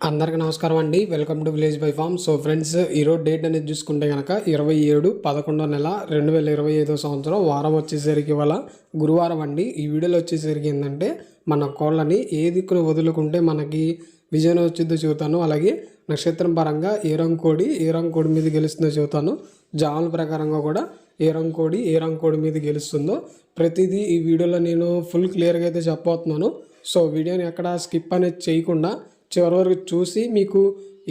అందరికీ నమస్కారం అండి. Welcome to village by farm so friends ఈరోజు డేట్ అనేది చూసుకుంటే కనుక ఇరవై ఏడు పదకొండో నెల రెండు వేల ఇరవై ఐదో సంవత్సరం వారం వచ్చేసరికి ఇవాళ గురువారం అండి. ఈ వీడియోలో వచ్చేసరికి ఏంటంటే మన కోళ్ళని ఏ దిక్కును వదులుకుంటే మనకి విజయం వచ్చిందో చెబుతాను. అలాగే నక్షత్రం పరంగా ఏ రంగు కోడి ఏ రంగు కోడి మీద గెలుస్తుందో చెబుతాను. జాముల ప్రకారంగా కూడా ఏ రంగు కోడి ఏ రంగు కోడి మీద గెలుస్తుందో ప్రతిదీ ఈ వీడియోలో నేను ఫుల్ క్లియర్గా అయితే చెప్పబోతున్నాను. సో వీడియోని ఎక్కడ స్కిప్ అనేది చేయకుండా చివరి వరకు చూసి మీకు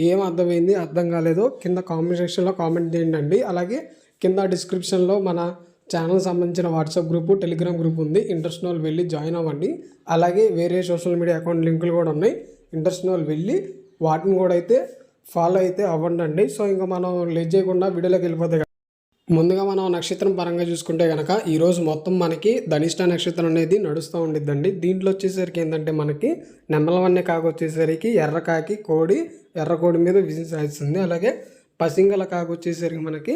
ఏం అర్థమైంది అర్థం కాలేదో కింద కామెంట్ సెక్షన్లో కామెంట్ చేయండి అలాగే కింద డిస్క్రిప్షన్లో మన ఛానల్ సంబంధించిన వాట్సాప్ గ్రూపు టెలిగ్రామ్ గ్రూప్ ఉంది. ఇంట్రెస్ట్ వాళ్ళు వెళ్ళి జాయిన్ అవ్వండి. అలాగే వేరే సోషల్ మీడియా అకౌంట్ లింకులు కూడా ఉన్నాయి. ఇంట్రెస్ట్ వాళ్ళు వెళ్ళి వాటిని కూడా అయితే ఫాలో అయితే అవ్వండి సో ఇంకా మనం లేట్ చేయకుండా వీడియోలోకి వెళ్ళిపోతే ముందుగా మనం నక్షత్రం పరంగా చూసుకుంటే కనుక ఈరోజు మొత్తం మనకి ధనిష్ట నక్షత్రం అనేది నడుస్తూ ఉండిద్దండి. దీంట్లో వచ్చేసరికి ఏంటంటే మనకి నెమ్మలవన్నీ కాకు వచ్చేసరికి ఎర్రకాకి కోడి ఎర్ర కోడి మీద విజయం సాధిస్తుంది. అలాగే పసింగల కాకు వచ్చేసరికి మనకి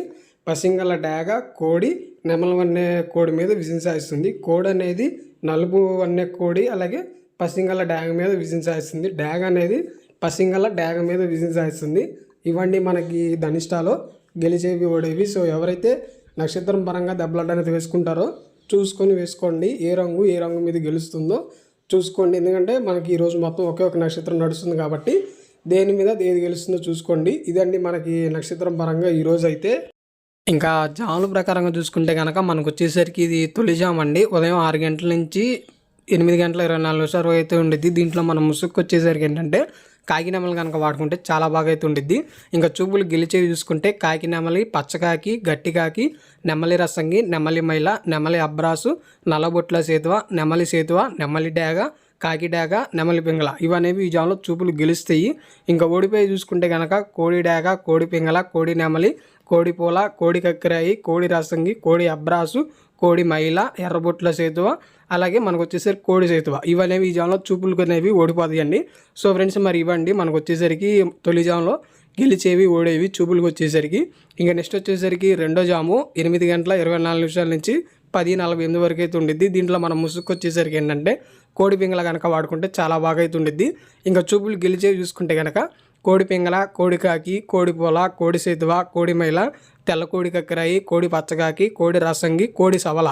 పసింగల డాగ కోడి నెమలవన్నే కోడి మీద విజయం సాధిస్తుంది. కోడి అనేది నలుపు వన్నే కోడి అలాగే పసింగల డాగ మీద విజయం సాధిస్తుంది. డాగ్ అనేది పసింగల డాగ మీద విజయం సాధిస్తుంది. ఇవన్నీ మనకి ధనిష్టాలో గెలిచేవి ఓడేవి సో ఎవరైతే నక్షత్రం పరంగా దెబ్బలాట అనేది వేసుకుంటారో చూసుకొని వేసుకోండి. ఏ రంగు ఏ రంగు మీద గెలుస్తుందో చూసుకోండి. ఎందుకంటే మనకి ఈరోజు మొత్తం ఒకే ఒక నక్షత్రం నడుస్తుంది కాబట్టి దేని మీద ఏది గెలుస్తుందో చూసుకోండి. ఇదండి మనకి నక్షత్రం పరంగా ఈరోజు అయితే. ఇంకా జాముల ప్రకారంగా చూసుకుంటే కనుక మనకు వచ్చేసరికి ఇది తొలి అండి. ఉదయం ఆరు గంటల నుంచి ఎనిమిది గంటల ఇరవై నాలుగు నిమిషాలు అయితే ఉండేది. దీంట్లో మనం ముసుక్కు వచ్చేసరికి ఏంటంటే కాకినామలు కనుక వాడుకుంటే చాలా బాగా అయితే ఉండిద్ది ఇంకా చూపులు గెలిచేవి చూసుకుంటే కాకి నెమలి పచ్చకాకి గట్టికాకి నెమలి రసంగి నెమలి మైల నెమలి అబ్రాసు నల్లబొట్ల సేతువ నెమలి సేతువ నెమలి డాగ కాకి డేగ నెమలి పింగళ. ఇవనేవి ఈ జాములో చూపులు గెలుస్తాయి. ఇంకా ఓడిపోయి చూసుకుంటే కనుక కోడి డాగ కోడి పింగళ కోడి నెమలి కోడి పూల కోడి కక్కిరాయి కోడి రసంగి కోడి అబ్రాసు కోడి మైల ఎర్రబొట్ల సేతువ అలాగే మనకు వచ్చేసరికి కోడి సేతువ. ఇవనేవి ఈ జాములో చూపులు అనేవి ఓడిపోతాయండి. సో ఫ్రెండ్స్ మరి ఇవ్వండి. మనకు వచ్చేసరికి తొలి జాములో గెలిచేవి ఓడేవి చూపులకు వచ్చేసరికి ఇంకా నెక్స్ట్ వచ్చేసరికి రెండో జాము ఎనిమిది గంటల ఇరవై నాలుగు నిమిషాల నుంచి పది నలభై ఎనిమిది వరకు అయితే ఉండిద్ది. దీంట్లో మనం ముసుగు వచ్చేసరికి ఏంటంటే కోడి పింగళ కనుక వాడుకుంటే చాలా బాగా అయితే ఉండిద్ది. ఇంకా చూపులు గెలిచేవి చూసుకుంటే కనుక కోడి పింగళ కోడి కాకి కోడి పొల కోడి సేతువ కోడి మైల తెల్ల కోడి కక్కరాయి కోడి పచ్చకాకి కోడి రసంగి కోడి సవల.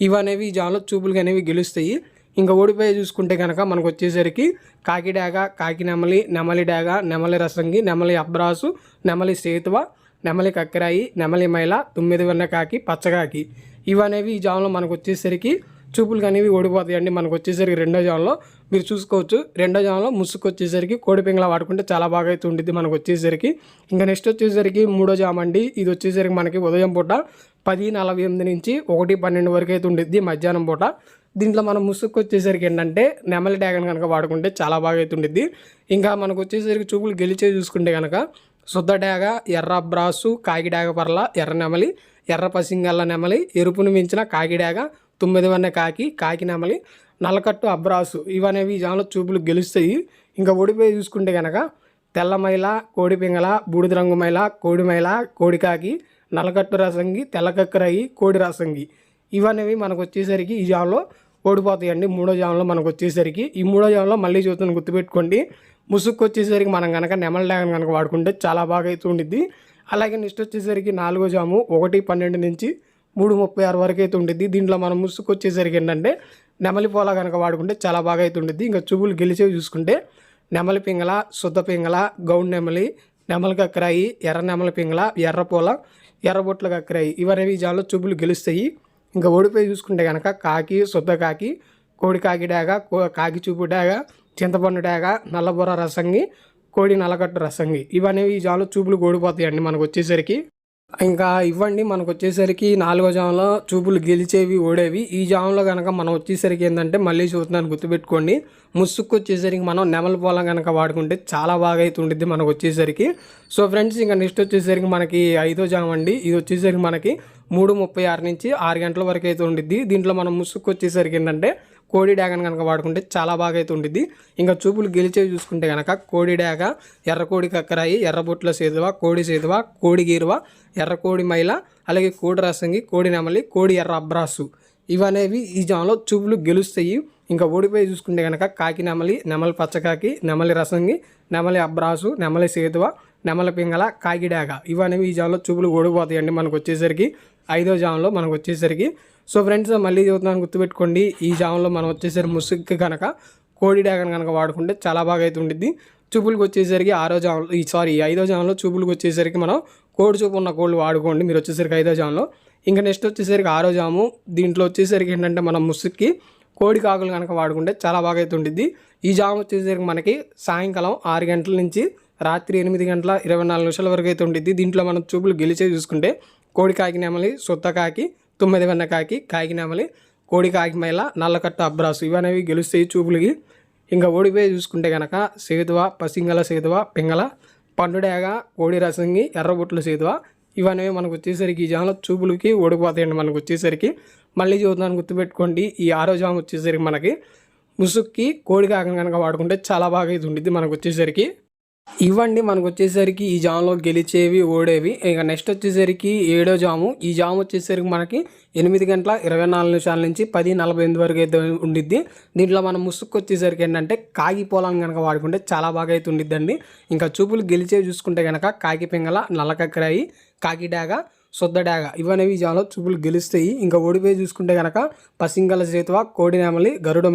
ఇవనేవి ఈ జాన్లో చూపులు అనేవి గెలుస్తాయి. ఇంకా ఓడిపోయి చూసుకుంటే కనుక మనకు వచ్చేసరికి కాకి డాగ కాకి నెమలి నెమలి డాగ నెమలి రసంగి నెమలి అబ్రాసు నెమలి సేతువ నెమలి కక్కరాయి నెమలి మైల తొమ్మిది వెన్న కాకి పచ్చకాకి ఇవనేవి ఈ జాములో మనకు వచ్చేసరికి చూపులు అనేవి ఓడిపోతాయండి మనకు వచ్చేసరికి రెండో జాన్లో మీరు చూసుకోవచ్చు. రెండో జామ్లో ముసుగు వచ్చేసరికి కోడి పింగళ వాడుకుంటే చాలా బాగా అయితే ఉండిద్ది మనకు వచ్చేసరికి. ఇంకా నెక్స్ట్ వచ్చేసరికి మూడో జామ్ అండి. ఇది వచ్చేసరికి మనకి ఉదయం పూట పది నలభై ఎనిమిది నుంచి ఒకటి పన్నెండు వరకు అయితే ఉండిద్ది మధ్యాహ్నం పూట. దీంట్లో మనం ముసుగు వచ్చేసరికి ఏంటంటే నెమలి డ్యాగన్ కనుక వాడుకుంటే చాలా బాగా అయితే ఉండిద్ది. ఇంకా మనకు వచ్చేసరికి చూపులు గెలిచే చూసుకుంటే కనుక శుద్ధ డాగ ఎర్ర బ్రాసు కాగిడాగ పర్ల ఎర్ర నెమలి ఎర్ర పసింగల్ల నెమలి ఎరుపును మించిన కాకిడాగ తొమ్మిది వన్న కాకి కాకి నెమలి నల్లకట్టు అబ్రాసు ఇవనేవి ఈ జాములో చూపులు గెలుస్తాయి. ఇంకా ఓడిపోయి చూసుకుంటే కనుక తెల్లమైల కోడి పింగళ బూడిద రంగు మైల కోడి మైల కోడి నల్లకట్టు రసంగి తెల్లకక్కరయి కోడి రసంగి ఇవనేవి మనకు వచ్చేసరికి ఈ జాములో ఓడిపోతాయండి. మూడో జామ్లో మనకు వచ్చేసరికి ఈ మూడో జామ్లో మళ్ళీ చూస్తాను గుర్తుపెట్టుకోండి. ముసుక్కు వచ్చేసరికి మనం కనుక నెమల డ్యాగన్ కనుక వాడుకుంటే చాలా బాగా అయితే ఉండిద్ది అలాగే నెక్స్ట్ వచ్చేసరికి నాలుగో జాము ఒకటి పన్నెండు నుంచి మూడు ముప్పై ఆరు వరకు అయితే ఉండిద్ది దీంట్లో మనం ముసుగు వచ్చేసరికి ఏంటంటే నెమలి పోల కనుక వాడుకుంటే చాలా బాగా అయితే ఉండిద్ది ఇంకా చూపులు గెలిచేవి చూసుకుంటే నెమలి పింగళ శుద్ధ పింగళ గౌండ్ నెమలి నెమలి కక్కరాయి ఎర్ర నెమలి పింగళ ఎర్రపూల ఎర్రబొట్ల కక్కరాయి ఇవనేవి జాలో చూపులు గెలుస్తాయి. ఇంకా ఓడిపోయి చూసుకుంటే కనుక కాకి శుద్ధ కాకి కోడి కాకి డాగ కో- కాకి చూపు డాగ చింతపండు డాగ నల్లబొర రసంగి కోడి నల్లగట్టు రసంగి ఇవనేవి ఈ జాలో చూపులు ఓడిపోతాయండి మనకు వచ్చేసరికి. ఇంకా ఇవ్వండి మనకు వచ్చేసరికి నాలుగో జాములో చూపులు గెలిచేవి ఓడేవి. ఈ జాములో కనుక మనం వచ్చేసరికి ఏంటంటే మళ్ళీ చూస్తున్నాను గుర్తుపెట్టుకోండి. ముసుక్కు వచ్చేసరికి మనం నెమల పొలం కనుక వాడుకుంటే చాలా బాగా అయితే ఉంటుంది మనకు వచ్చేసరికి. సో ఫ్రెండ్స్ ఇంకా నెక్స్ట్ వచ్చేసరికి మనకి ఐదో జామ్ అండి. ఇది వచ్చేసరికి మనకి మూడు ముప్పై ఆరు నుంచి ఆరు గంటల వరకు అయితే ఉండిద్ది. దీంట్లో మనం ముసుక్కు వచ్చేసరికి ఏంటంటే కోడి డాగన్ కనుక వాడుకుంటే చాలా బాగా అయితే ఉండిద్ది. ఇంకా చూపులు గెలిచేవి చూసుకుంటే కనుక కోడి డాగ ఎర్ర కోడి కక్కరాయి ఎర్రబొట్ల సేదువ కోడి సేదువ కోడి గీరువ ఎర్ర కోడి మైల అలాగే కోడి రసంగి కోడి నెమలి కోడి ఎర్ర అబ్రాసు. ఇవనేవి ఈ జామ్లో చూపులు గెలుస్తాయి. ఇంకా ఓడిపోయి చూసుకుంటే కనుక కాకి నెమలి నెమలి పచ్చకాకి నెమలి రసంగి నెమలి అబ్రాసు నెమలి సేతువ నెమల పింగళ కాకిడాగ ఇవనేవి ఈ జాలో చూపులు ఓడిపోతాయండి మనకు వచ్చేసరికి. ఐదో జామ్లో మనకు వచ్చేసరికి. సో ఫ్రెండ్స్ మళ్ళీ చదువుతున్నాను గుర్తుపెట్టుకోండి. ఈ జామ్లో మనం వచ్చేసరికి ముసుగు కనుక కోడి డాగన్ కనుక వాడుకుంటే చాలా బాగా అయితే ఉండిద్ది. చూపులకు వచ్చేసరికి ఆరో జామ్లో ఈ సారీ ఐదో జామ్లో చూపులకు వచ్చేసరికి మనం కోడి చూపు ఉన్న కోళ్ళు వాడుకోండి. మీరు వచ్చేసరికి ఐదో జామ్లో. ఇంకా నెక్స్ట్ వచ్చేసరికి ఆరో జాము. దీంట్లో వచ్చేసరికి ఏంటంటే మనం ముసుగుకి కోడి కాకులు కనుక వాడుకుంటే చాలా బాగా అయితే ఉండిద్ది. ఈ జాము వచ్చేసరికి మనకి సాయంకాలం ఆరు గంటల నుంచి రాత్రి ఎనిమిది గంటల ఇరవై నాలుగు నిమిషాల వరకు అయితే ఉండిద్ది. దీంట్లో మనం చూపులు గెలిచే చూసుకుంటే కోడి కాకి నెమలి సొత్త కాకి తొమ్మిది వెన్న కాకి కాకి నెమలి కోడి కాకి మైల నల్లకట్ట అబ్రాసు ఇవనేవి గెలుస్తాయి చూపులకి ఇంకా ఓడిపోయి చూసుకుంటే కనుక సేతువ పసింగల సేతువ పింగళ పండుడేగ కోడి రసంగి ఎర్రబొట్ల సేతువ ఇవనేవి మనకు వచ్చేసరికి ఈ జామలో చూపులకి ఓడిపోతాయండి మనకు వచ్చేసరికి. మళ్ళీ చూద్దాన్ని గుర్తుపెట్టుకోండి ఈ ఆరో జాము వచ్చేసరికి మనకి ముసుక్కి కోడి కాకని కనుక వాడుకుంటే చాలా బాగా ఇది ఉండిద్ది మనకు వచ్చేసరికి. ఇవ్వండి మనకు వచ్చేసరికి ఈ జామ్లో గెలిచేవి ఓడేవి. ఇక నెక్స్ట్ వచ్చేసరికి ఏడో జాము. ఈ జాము వచ్చేసరికి మనకి ఎనిమిది గంటల ఇరవై నాలుగు నిమిషాల నుంచి పది నలభై ఎనిమిది వరకు అయితే ఉండిద్ది. దీంట్లో మనం ముసుక్కు వచ్చేసరికి ఏంటంటే కాగి పొలాన్ని కనుక వాడుకుంటే చాలా బాగా అయితే ఉండిద్దండి. ఇంకా చూపులు గెలిచేవి చూసుకుంటే కనుక కాకి పింగళ నల్లకక్కరాయి కాకిడాగా డాగ. ఇవనేవి జాలో చూపులు గెలుస్తాయి. ఇంకా ఓడిపోయి చూసుకుంటే కనుక పసింగల సేతువ కోడి నెమలి గరుడ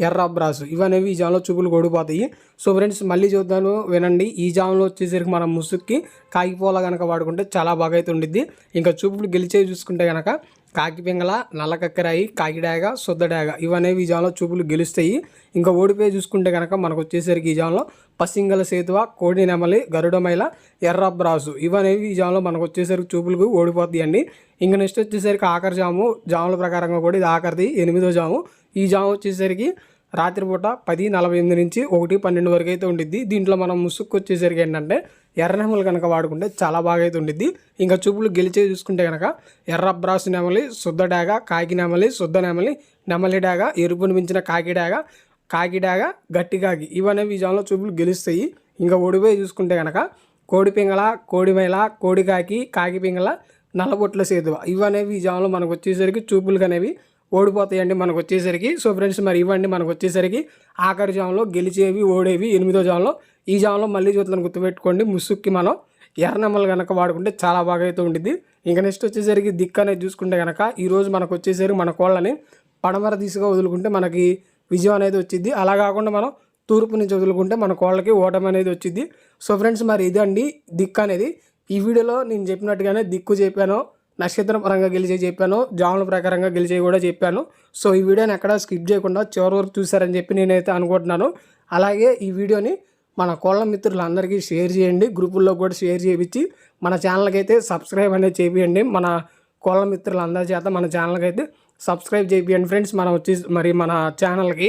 ఎర్ర ఇవనేవి ఈ జామ్లో చూపులు ఓడిపోతాయి. సో ఫ్రెండ్స్ మళ్ళీ చూద్దాను వినండి. ఈ జామ్లో వచ్చేసరికి మనం ముసుక్కి కాగిపోలా కనుక వాడుకుంటే చాలా బాగా అయితే ఉండిద్ది. ఇంకా చూపులు గెలిచేవి చూసుకుంటే కనుక కాకి పింగళ నల్లకక్కరాయి కాకిడాగ శుద్ధడాగ ఇవనేవి ఈ చూపులు గెలుస్తాయి. ఇంకా ఓడిపోయి చూసుకుంటే కనుక మనకు వచ్చేసరికి ఈ జామ్లో పసింగల సేతువ కోడి నెమలి గరుడమైల ఎర్రబ్రాసు ఇవనేవి ఈ జామ్లో మనకు వచ్చేసరికి చూపులకు ఓడిపోతాయండి ఇంకా నెక్స్ట్ వచ్చేసరికి ఆఖరి జాము జాముల ప్రకారంగా కూడా ఇది ఆఖరిది ఎనిమిదో జాము. ఈ జాము వచ్చేసరికి రాత్రిపూట పది నలభై ఎనిమిది నుంచి ఒకటి పన్నెండు వరకు అయితే ఉండిద్ది. దీంట్లో మనం ముసుక్కు వచ్చేసరికి ఏంటంటే ఎర్ర నెమలు కనుక వాడుకుంటే చాలా బాగా అయితే ఉండిద్ది. ఇంకా చూపులు గెలిచే చూసుకుంటే కనుక ఎర్ర బ్రాసు నెమలి శుద్ధ డాగ కాకి నెమలి శుద్ధ నెమలి నెమలి డాగ ఎరుపుని మించిన కాకి డాగ కాకి డాగ గట్టి కాకి ఇవనేవి విజయంలో చూపులు గెలుస్తాయి. ఇంకా ఓడిపోయి చూసుకుంటే కనుక కోడి పింగళ కోడి మైల కోడి కాకి కాకి పింగళ నల్లబొట్ల సేతువ ఇవనేవి ఈ జాములో మనకు వచ్చేసరికి చూపులు అనేవి ఓడిపోతాయండి మనకు వచ్చేసరికి సో ఫ్రెండ్స్ మరి ఇవ్వండి మనకు వచ్చేసరికి ఆఖరి జామ్లో గెలిచేవి ఓడేవి ఎనిమిదో జామ్లో. ఈ జామ్లో మళ్ళీ జ్యోతులను గుర్తుపెట్టుకోండి. ముసుక్కి మనం ఎర్రనమ్మలు కనుక వాడుకుంటే చాలా బాగా అయితే ఉంటుంది ఇంకా నెక్స్ట్ వచ్చేసరికి దిక్కు అనేది చూసుకుంటే కనుక ఈరోజు మనకు వచ్చేసరికి మన కోళ్ళని పడమర దిశగా వదులుకుంటే మనకి విజయం అనేది వచ్చింది అలా కాకుండా మనం తూర్పు నుంచి వదులుకుంటే మన కోళ్ళకి ఓటమి అనేది వచ్చింది సో ఫ్రెండ్స్ మరి ఇదండి దిక్కు అనేది. ఈ వీడియోలో నేను చెప్పినట్టుగానే దిక్కు చెప్పాను. నక్షత్ర పరంగా గెలిచే చెప్పాను జాముల ప్రకారంగా గెలిచే కూడా చెప్పాను. సో ఈ వీడియోని ఎక్కడ స్కిప్ చేయకుండా చివరి వరకు చూసారని చెప్పి నేనైతే అనుకుంటున్నాను. అలాగే ఈ వీడియోని మన కోళ్ళ మిత్రులందరికీ షేర్ చేయండి గ్రూపుల్లో కూడా షేర్ చేయించి మన ఛానల్కి అయితే సబ్స్క్రైబ్ అనేది చేయండి మన కోళ్ళ మిత్రులందరి చేత మన ఛానల్కి అయితే సబ్స్క్రైబ్ చేయండి ఫ్రెండ్స్. మనం వచ్చి మరి మన ఛానల్కి